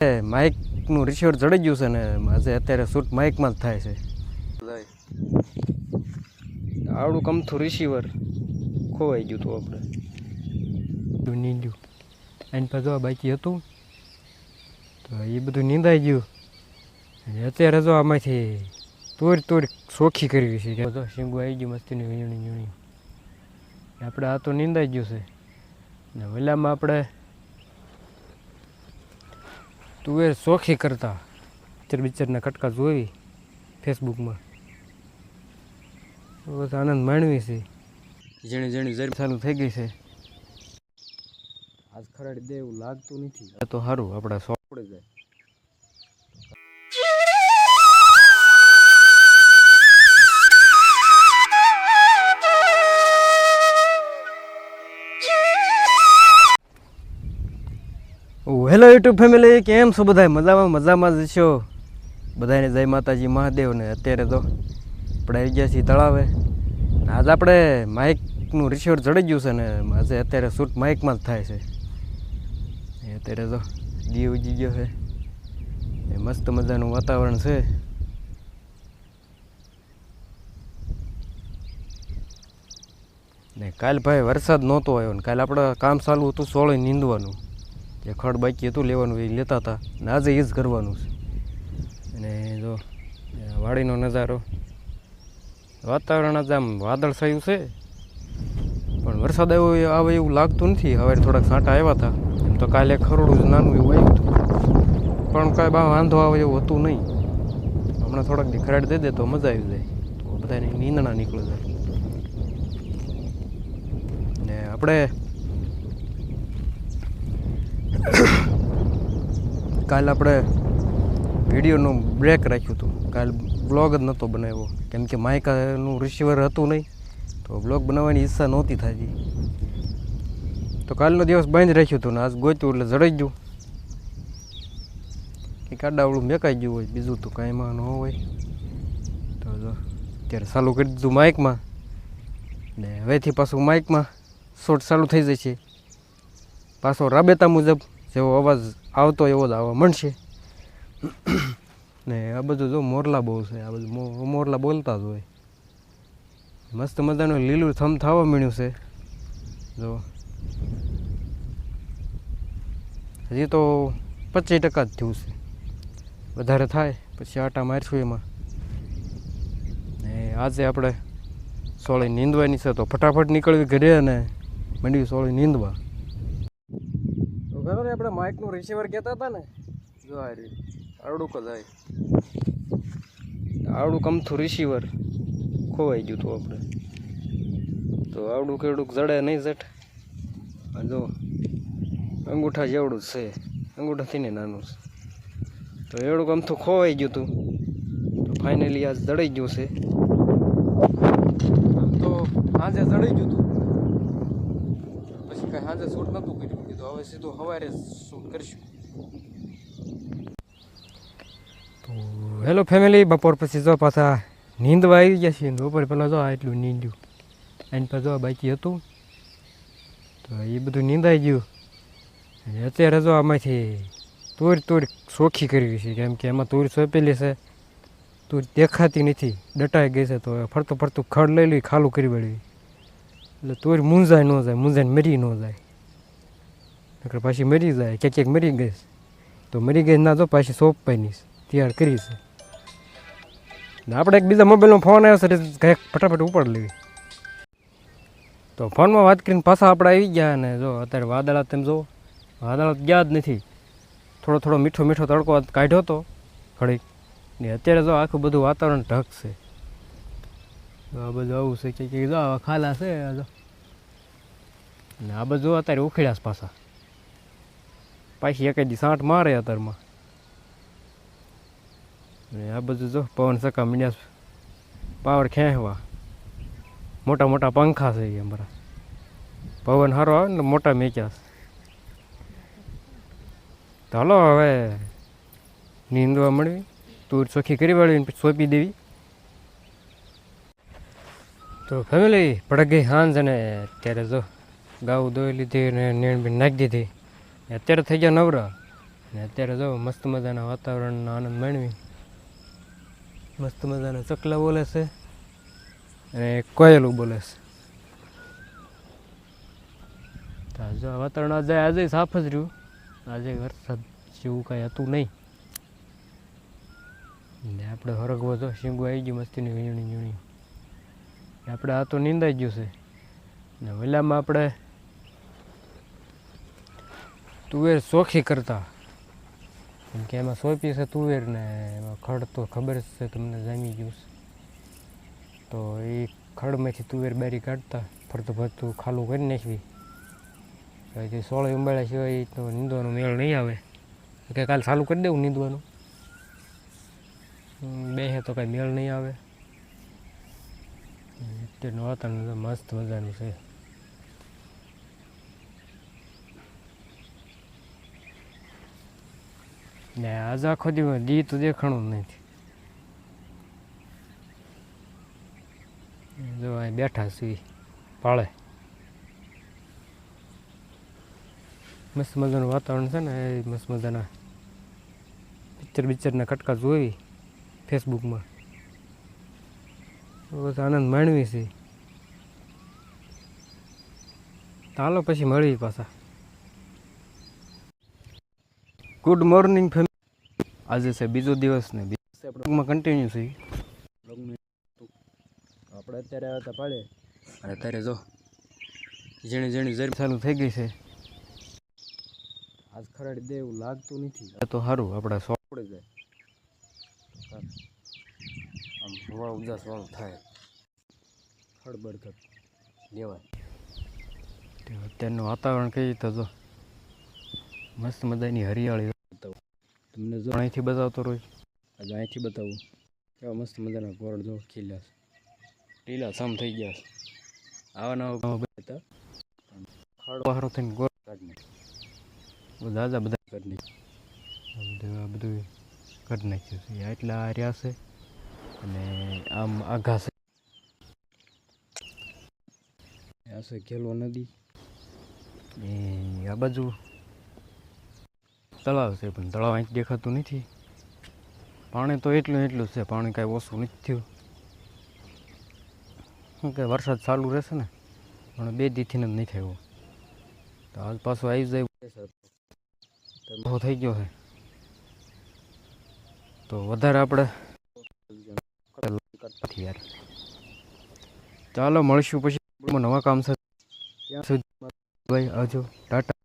માઇકનું receiver ચડી ગયું છે ને આજે અત્યારે શૂટ માઇકમાં જ થાય છે. આવડું કમથું રિસીવર ખોવાઈ ગયું હતું આપણે. નીંદ્યું. એની પાસે બાકી હતું, તો એ બધું નીંદાઈ ગયું. અત્યારે જો આમાંથી તોડ તોડ સોખી કરવી છે. જો શીંગું આવી ગયું મસ્તીની વીણી વીણી. આપણે આ તો નીંદાઈ ગયું છે. ને ઓલામાં આપણે તુવેર શોખી કરતા. પિક્ચર બિક્ચરના કટકા જોઈ ફેસબુકમાં બસ આનંદ માણવી છે. જેણે જેણે જરી ચાલુ થઈ ગઈ છે. આજ ખરાડી દે એવું લાગતું નથી. આ તો સારું આપણા સોપડે જાય. હેલો યુટ્યુબ ફેમિલી કેમ છો બધા મજામાં મજામાં જ છો? બધાને જય માતાજી મહાદેવ ને અત્યારે તો આપણે આવી ગયા છીએ તળાવે. આજ આપણે માઇકનું રિસોર્ટ ચડી ગયું છે ને, આજે અત્યારે શૂટ માઇકમાં જ થાય છે. અત્યારે તો દી ઉજી ગયો છે. એ મસ્ત મજાનું વાતાવરણ છે. ને કાલ ભાઈ વરસાદ નહોતો આવ્યો ને, કાલે આપણે કામ ચાલુ હતું સોળે નીંદવાનું. જે ખડ બાકી હતું લેવાનું એ લેતા હતા. ને આજે એ જ કરવાનું છે. અને જો વાડીનો નજારો. વાતાવરણ આજે આમ વાદળ થયું છે. પણ વરસાદ આવ્યો આવે એવું લાગતું નથી. હવે થોડાક સાંટા આવ્યા હતા. એમ તો કાલે ખરોડું જ નાનું એવું આવ્યું હતું. પણ કાંઈ બા વાંધો આવે એવું હતું નહીં. હમણાં થોડાક ખરાડ દઈ દે તો મજા આવી જાય. તો બધાને નીંદણા નીકળી જાય ને આપણે કાલ આપણે વિડીયોનું બ્રેક રાખ્યું હતું. કાલ બ્લોગ જ નહોતો બનાવ્યો. કેમ કે માઇકાનું રિસીવર હતું નહીં, તો બ્લોગ બનાવવાની ઈચ્છા નહોતી થતી. તો કાલનો દિવસ બંધ રાખ્યું હતું ને, આજ ગોત્યું એટલે જડાઈ ગયું. કે કાડાવડું મેકાઈ ગયું હોય, બીજું તો કાંઈ એમાં ન હોય. તો જો, અત્યારે ચાલુ કરી દીધું માઇકમાં ને હવેથી પાછું માઇકમાં શોર્ટ ચાલુ થઈ જશે. પાછો રાબેતા મુજબ જેવો અવાજ આવતો એવો જ આવવા મળશે ને આ બધું જો મોરલા બહુ છે, આ બધું મોરલા બોલતા જ હોય. મસ્ત મજાનું લીલું થમ થવા મળ્યું છે. જો. હજી તો પચીસ ટકા જ થયું છે. વધારે થાય, પછી આટા મારશું એમાં. ને આજે આપણે સોળી નીંદવાની છે, તો ફટાફટ નીકળવી ઘરે અને મંડવી સોળી નીંદવા. તો ખબર આપણે માઇકનું રિસીવર કહેતા હતા ને? જો આ રહ્યું. આવડું કદાય આવડું કમથું રિસીવર ખોવાઈ ગયું હતું આપણે. તો આવડું કેવડું જડે નહીં જટ. આ જો, અંગૂઠા જેવડું છે. અંગૂઠાથી ને નાનું છે. તો એવડું કમથું ખોવાઈ ગયું હતું તો ફાઇનલી આજ જડાઈ ગયું છે. તો સાંજે જડાઈ ગયું હતું પછી કાંઈ સાંજે શૂટ નહોતું કર્યું. કીધું હવે સીધું સવારે શૂટ કરીશું? તો હેલો ફેમિલી, બપોર પછી જો પાછા નીંદવા આવી ગયા છીએ. બપોર પહેલાં જો એટલું નીંદ્યું. એની પાસે જો બાકી હતું. તો એ બધું નીંદાઈ ગયું. અત્યારે જો આમાંથી તોરી તોરી સોખી કરવી છે. કેમ કે એમાં તૂર સોંપેલી છે. તૂર દેખાતી નથી. દટાઈ ગઈ છે. તો ફરતું ફરતું ખડ લઈ લઈ ખાલું કરી વળવી. એટલે તોરી મૂંઝાય ન જાય, મૂંઝાઈને મરી ન જાય. નકર પાછી મરી જાય, ક્યાંક ક્યાંક મરી ગઈ તો મરી ગઈ ના તો પાછી સોંપવાની છે, તૈયાર કરી છે. ને આપણે એક બીજા મોબાઈલમાં ફોન આવ્યો છે કંઈક ફટાફટ ઉપાડ લેવી તો ફોનમાં વાત કરીને પાછા આપણે આવી ગયા અને જો, અત્યારે વાદળા તેમ જો વાદળા ગયા જ નથી. થોડો થોડો મીઠો મીઠો તડકો કાઢ્યો હતો ઘડીક. ને અત્યારે જો આખું બધું વાતાવરણ ઢકશે તો આ બધું આવું છે કે જો ખાલા છે ને આ બધું અત્યારે ઉખેડ્યા પાછા. પાછી એક સાંઠ મારે અત્યારમાં. ને આ બધું જો, પવન સકા મીડિયા પાવર ખેંચવા. મોટા મોટા પંખા છે એ અમારા. પવન સારો આવે ને મોટા મેચ્યા તો હાલો હવે નીંદવા મળવી તું ચોખ્ખી કરી વાળવી પછી સોંપી દેવી. તો ફેમિલી પડી ગઈ હાંજ અને અત્યારે જો ગાઉ દોઈ લીધી અને નેણ બીણ નાખી દીધી. અત્યારે થઈ ગયા નવરા. અને અત્યારે જો મસ્ત મજાના વાતાવરણનો આનંદ માણવી. મસ્ત મજાના ચકલા બોલે છે અને કોયલું બોલે છે. જો વાતાવરણ આજે આજે સાફ જ રહ્યું. આજે વરસાદ જેવું કાંઈ હતું નહીં. ને આપણે હરગવો જો શીંગું આવી ગયું મસ્તીની વીણી વીણી. આપણે આ તો નિંદાઈ ગયું છે. ને વહેલામાં આપણે તુવેર ચોખ્ખી કરતા. કેમ કે એમાં સોંપી છે તુવેર ને એમાં ખડ તો ખબર જ છે, તમને જામી ગયું છે. તો એ ખડમાંથી તુવેર બારી કાઢતા, ફરતું ફરતું ખાલું કરી નાખવી. પછી સોળે ઉંબાળ્યા સિવાય તો નીંદવાનો મેળ નહીં આવે. કે કાલ ચાલુ કરી દેવું નીંદવાનું. બે હે તો કાંઈ મેળ નહીં આવે. અત્યારનું વાતાવરણ મસ્ત મજાનું છે. ને આજ આખો દિવસ દી તો દેખાણું જ નથી. જો અહીં બેઠા સુઈ પાળે મસ્ત મજાનું વાતાવરણ છે ને, એ મસ્ત મજાના પિક્ચર બિક્ચરના કટકા જોઈ, ફેસબુકમાં. બસ આનંદ માણવી છે. ચાલો પછી મળીએ પાછા. ગુડ મોર્નિંગ ફેમિલી આજે છે બીજો દિવસ ને બીજમાં કન્ટિન્યુ છે. આપણે અત્યારે આવ્યા હતા પાડે. અને અત્યારે જો જેણી જેણી જરી ચાલુ થઈ ગઈ છે. આજ ખરાડી દે એવું લાગતું નથી. તો સારું આપણે સોપડી જાય. આમ હવા ઉદાસ વાળું થાય. ખડબડ ખડ લેવાય. અત્યારનું વાતાવરણ કઈ રીતે જો? મસ્ત મજાની હરિયાળી તમને જો અહીંથી બતાવતો રોજ. આજે અહીંથી બતાવું. કેવા મસ્ત મજાના ગોળ જો ખીલ્યા છે. લીલા સમ થઈ ગયા છે. આવા નવા બતા ખાડો બહારો થઈને ગોળ કાઢી બધા બધા કાઢી બધું બધું કાઢી નાખ્યું છે. આ એટલા આ રહ્યા છે અને આમ આઘા છે. આ છે ખેલો નદી. એ આ બાજુ તળાવ છે, પણ તળાવ અહીં દેખાતું નથી. પાણી તો એટલું એટલું છે, પાણી કાંઈ ઓછું નથી થયું. શું કે, વરસાદ ચાલુ રહેશે ને, પણ બે દીથીને જ નહીં થયું તો આજ પાછું આવી જાય બહુ થઈ ગયો છે. તો વધારે આપણે ચાલો, મળીશું પછી. નવા કામ છે ત્યાં સુધી ભાઈ આજો ટાટા.